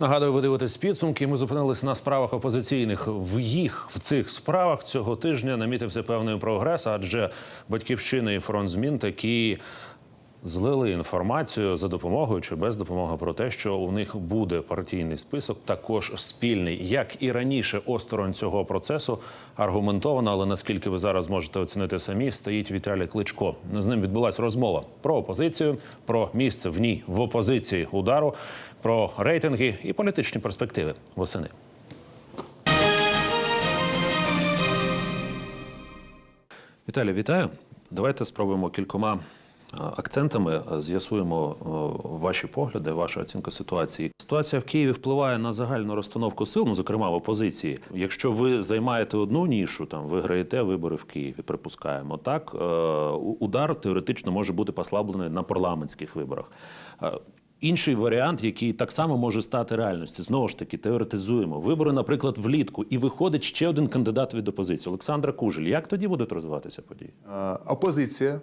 Нагадую, ви дивитесь підсумки. Ми зупинились на справах опозиційних. В їх в цих справах цього тижня намітився певний прогрес, адже батьківщина і фронт змін такі злили інформацію за допомогою чи без допомоги про те, що у них буде партійний список, також спільний, як і раніше, осторонь цього процесу аргументовано, але наскільки ви зараз можете оцінити самі, стоїть Віталій Кличко. З ним відбулася розмова про опозицію, про місце в ній в опозиції удару, про рейтинги і політичні перспективи восени. Віталій, вітаю. Давайте спробуємо кількома акцентами з'ясуємо ваші погляди, вашу оцінку ситуації. Ситуація в Києві впливає на загальну розстановку сил, ну зокрема в опозиції. Якщо ви займаєте одну нішу, там виграєте вибори в Києві, припускаємо так. е, Удар теоретично може бути послаблений на парламентських виборах. Е, Інший варіант, який так само може стати реальністю, знову ж таки теоретизуємо вибори, наприклад, влітку, і виходить ще один кандидат від опозиції Олександра Кужель. Як тоді будуть розвиватися події? Е, опозиція,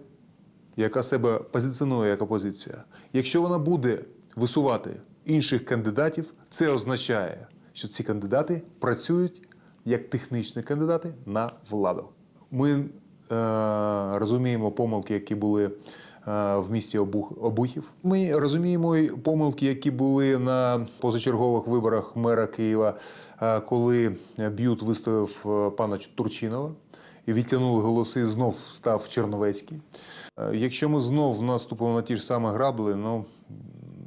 яка себе позиціонує як опозиція, якщо вона буде висувати інших кандидатів, це означає, що ці кандидати працюють як технічні кандидати на владу. Ми е, розуміємо помилки, які були. е, В місті Обух, Обухів. Ми розуміємо помилки, які були на позачергових виборах мера Києва, е, коли Б'ют виставив е, пана Турчинова і відтягнули голоси, знов став Черновецький. Е, Якщо ми знов наступимо на ті ж самі грабли, ну,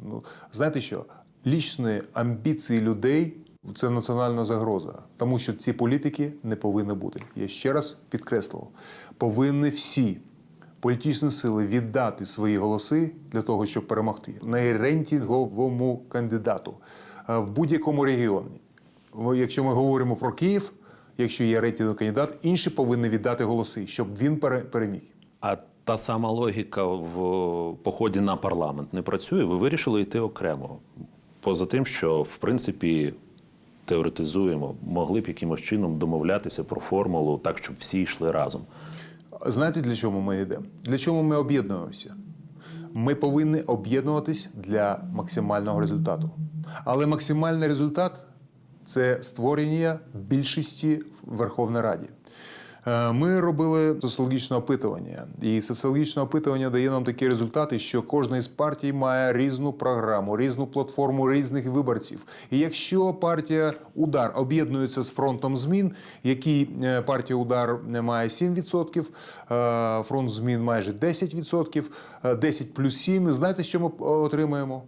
ну знаєте що? Лічні амбіції людей це національна загроза, тому що ці політики не повинні бути. Я ще раз підкреслив, повинні всі політичні сили віддати свої голоси для того, щоб перемогти найрейтинговому кандидату е, в будь-якому регіоні. Якщо ми говоримо про Київ, якщо є рейтинговий кандидат, інші повинні віддати голоси, щоб він переміг. А та сама логіка в поході на парламент не працює. Ви вирішили йти окремо. Поза тим, що в принципі теоретизуємо, могли б якимось чином домовлятися про формулу так, щоб всі йшли разом. Знаєте, для чого ми йдемо? Для чого ми об'єднуємося? Ми повинні об'єднуватись для максимального результату. Але максимальний результат це створення більшості в Верховній Раді. Е, Ми робили соціологічне опитування, і соціологічне опитування дає нам такі результати, що кожна із партій має різну програму, різну платформу різних виборців. І якщо партія Удар об'єднується з фронтом змін, який е, партія Удар не має 7%, е, фронт змін майже 10%, е, 10 плюс 7, знаєте, що ми отримаємо?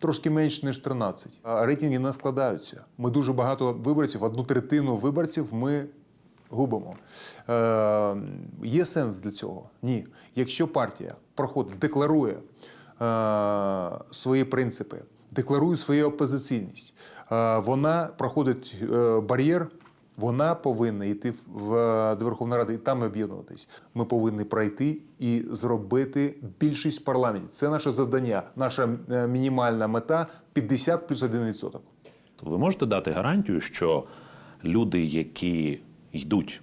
Трошки менше ніж 13. Рейтинги не складаються. Ми дуже багато виборців, одну третину виборців ми губимо. Е, є сенс для цього? Ні. Якщо партія проходить, декларує е, свої принципи, декларує свою опозиційність, е, вона проходить е, бар'єр. Вона повинна йти в до Верховної Ради і там об'єднуватись. Ми повинні пройти і зробити більшість в парламенті. Це наше завдання, наша е, мінімальна мета 50 плюс 1%. Ви можете дати гарантію, що люди, які йдуть,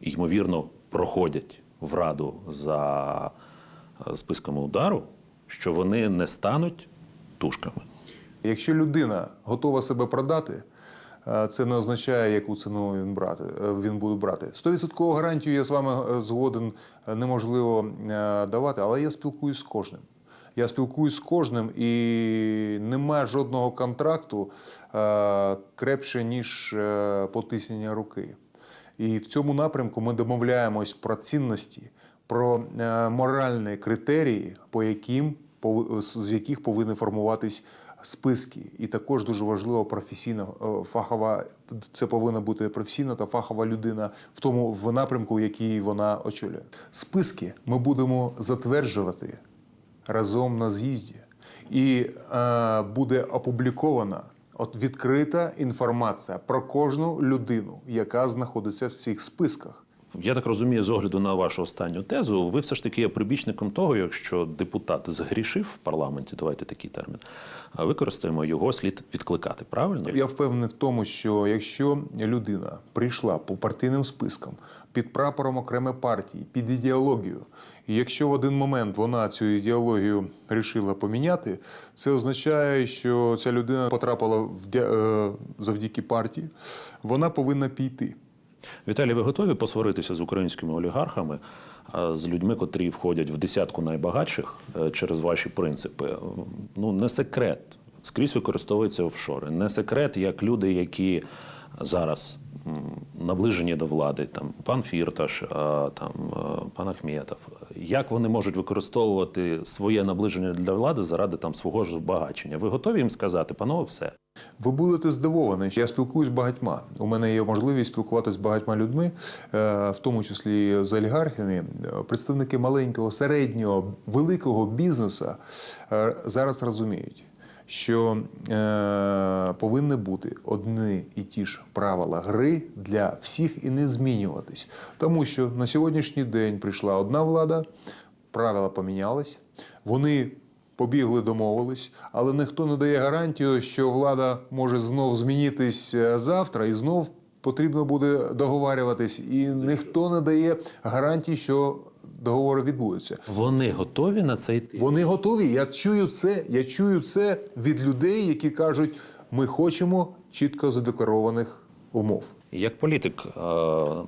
ймовірно, проходять в раду за е, списками удару, що вони не стануть тушками. Якщо людина готова себе продати, е, це не означає, яку ціну він брати е, він буде брати. 100% гарантію я з вами згоден неможливо давати, але я спілкуюсь з кожним. Я спілкуюсь з кожним і немає жодного контракту крепше, ніж потиснення руки. І в цьому напрямку ми домовляємось про цінності, про е, моральні критерії, по яким з яких повинні формуватись списки. І також дуже важливо професійна е, фахова. Це повинна бути професійна та фахова людина в тому в напрямку, який вона очолює. Списки ми будемо затверджувати разом на з'їзді, і е, буде опублікована от відкрита інформація про кожну людину, яка знаходиться в цих списках. Я так розумію, з огляду на вашу останню тезу, ви все ж таки є прибічником того, якщо депутат згрішив в парламенті, давайте такий термін, а використаємо його слід відкликати. Правильно? Я впевнений в тому, що якщо людина прийшла по партійним спискам під прапором окремої партії, під ідеологію, І якщо в один момент вона цю ідеологію вирішила поміняти, це означає, що ця людина потрапила в е, завдяки партії, вона повинна піти. Віталій, ви готові посваритися з українськими олігархами, з людьми, котрі входять в десятку найбагатших е, через ваші принципи? Ну, не секрет. Скрізь використовуються офшори. Не секрет, як люди, які зараз наближені до влади, там пан Фірташ, там е, пан Ахметов. Як вони можуть використовувати своє наближення для влади заради там свого ж збагачення? Ви готові їм сказати, панове, все? Ви будете здивовані. що Я спілкуюсь з багатьма. У мене є можливість спілкуватися з багатьма людьми, е, в тому числі з олігархами. Представники маленького, середнього, великого бізнесу е, зараз розуміють, що е, повинні бути одні і ті ж правила гри для всіх і не змінюватись. Тому що на сьогоднішній день прийшла одна влада, правила помінялись, вони побігли, домовились, але ніхто не дає гарантію, що влада може знов змінитись е, завтра і знов потрібно буде договарюватись. І ніхто не дає гарантії, що договори відбудуться. Вони готові на це йти? Вони готові. Я чую це. Я чую це від людей, які кажуть, ми хочемо чітко задекларованих умов. Як політик, е,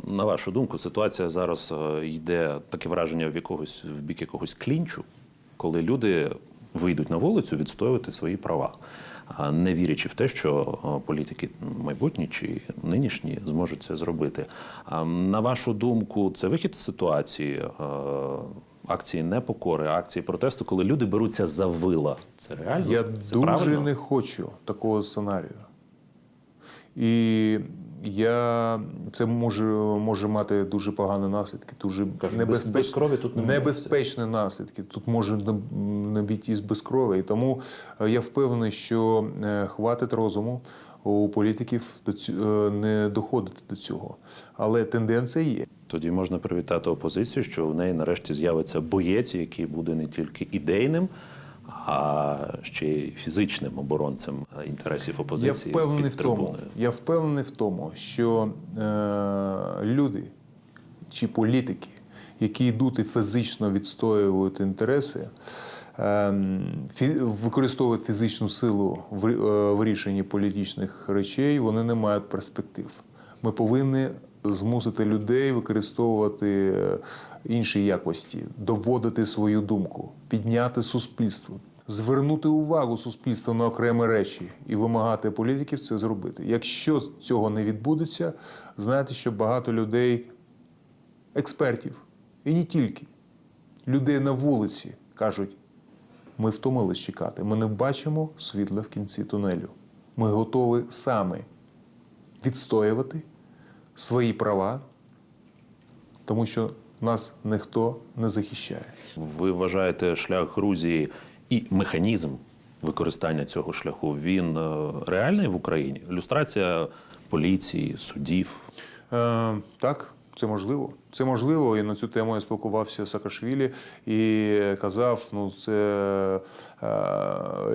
на вашу думку, ситуація зараз е, йде таке враження в якогось в бік якогось клінчу, коли люди вийдуть на вулицю відстоювати свої права, не вірячи в те, що політики майбутні чи нинішні зможуть це зробити. На вашу думку, це вихід з ситуації? Акції непокори, акції протесту, коли люди беруться за вила. Це реально? Я це дуже правильно? не хочу такого сценарію. І я, це може, може мати дуже погані наслідки, дуже без- небезпеч- без крові тут не небезпечні наслідки. Тут може обійтись без крові. І тому е, я впевнений, що е, хватить розуму у політиків е, не доходити до цього. Але тенденція є. Тоді можна привітати опозицію, що в неї нарешті з'явиться боєць, який буде не тільки ідейним, а ще й фізичним оборонцем інтересів Я впевнений під в тому, я впевнений в тому, що е, люди чи політики, які йдуть і фізично відстоюють інтереси, е, фі- використовують фізичну силу е, в рішенні політичних речей, вони не мають перспектив. Ми повинні змусити людей використовувати е, інші якості, доводити свою думку, підняти суспільство, звернути увагу суспільства на окремі речі і вимагати політиків це зробити. Якщо цього не відбудеться, знаєте, що багато людей, експертів, і не тільки, людей на вулиці кажуть: ми втомились чекати, ми не бачимо світла в кінці тунелю. Ми готові саме відстоювати свої права, тому що нас ніхто не захищає. Ви вважаєте шлях Грузії і механізм використання цього шляху він е, реальний в Україні? Люстрація поліції, судів. Е, так, це можливо. Це можливо. І на цю тему я спілкувався з Саакашвілі і казав: ну це е,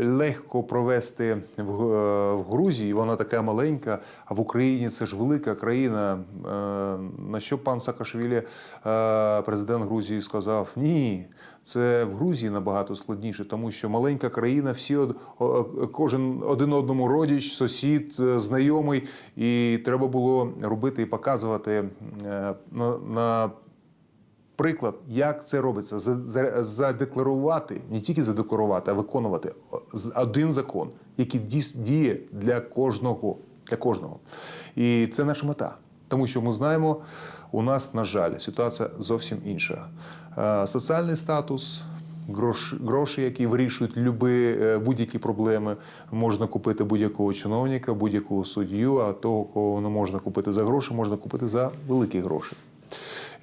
легко провести в, е, в Грузії. Вона така маленька, а в Україні це ж велика країна. Е, на що пан Саакашвілі, е, президент Грузії, сказав: ні, це в Грузії набагато складніше, тому що маленька країна, всі од- кожен один одному родич, сусід, е, знайомий, і треба було робити і показувати е, на приклад, як це робиться, За- за- задекларувати, не тільки задекларувати, а виконувати один закон, який діє для кожного. Для кожного. І це наша мета. Тому що ми знаємо, у нас, на жаль, ситуація зовсім інша. Е, Соціальний статус, гроші, які вирішують е, будь-які проблеми, можна купити будь-якого чиновника, будь-якого суддю, а того, кого не можна купити за гроші, можна купити за великі гроші.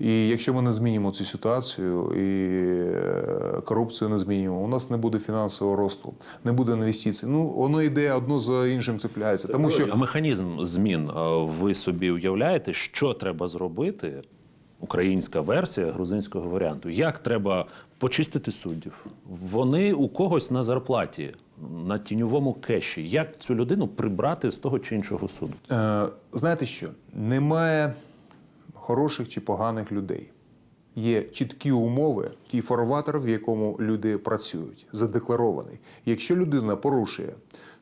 І якщо ми не змінимо цю ситуацію і е, корупцію не змінимо, у нас не буде фінансового росту, не буде інвестицій. Ну воно йде одно за іншим цепляється. Тому А що механізм змін е, ви собі уявляєте, що треба зробити? Українська версія грузинського варіанту. Як треба почистити суддів? Вони у когось на зарплаті, на тіньовому кеші. Як цю людину прибрати з того чи іншого суду? Е, знаєте що? Немає хороших чи поганих людей. є чіткі умови, ті форватер, в якому люди працюють, задекларований. Якщо людина порушує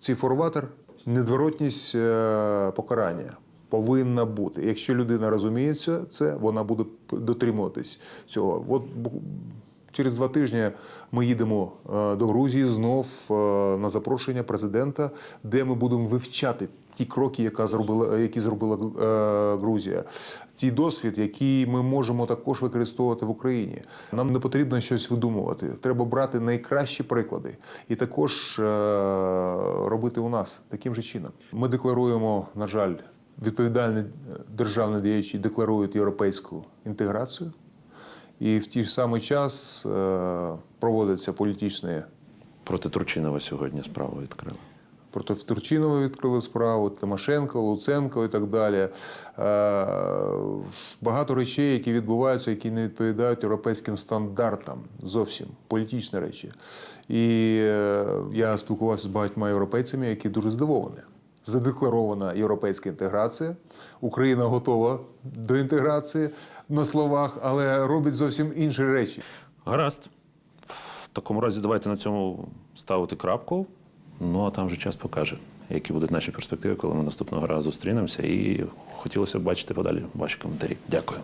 цей форватер, недворотність е, покарання повинна бути. Якщо людина розуміється, це, вона буде дотримуватись цього. От Через два тижні ми їдемо е, до Грузії знов е, на запрошення президента, де ми будемо вивчати ті кроки, яка зробила, які зробила е, Грузія, ті досвід, який ми можемо також використовувати в Україні. Нам не потрібно щось видумувати. Треба брати найкращі приклади і також робити у нас таким же чином. Ми декларуємо, на жаль, відповідальні державні діячі декларують європейську інтеграцію. І в той ж самий час е, проводяться політичні Проти Турчинова сьогодні справу відкрили. проти Турчинова відкрили справу, Тимошенко, Луценко і так далі. Е, багато речей, які відбуваються, які не відповідають європейським стандартам зовсім політичні речі. І е, я спілкувався з багатьма європейцями, які дуже здивовані. Задекларована європейська інтеграція. Україна готова до інтеграції на словах, але робить зовсім інші речі. Гаразд. В такому разі давайте на цьому ставити крапку. Ну а там вже час покаже, які будуть наші перспективи, коли ми наступного разу зустрінемося. І хотілося б бачити подалі ваші коментарі. Дякую.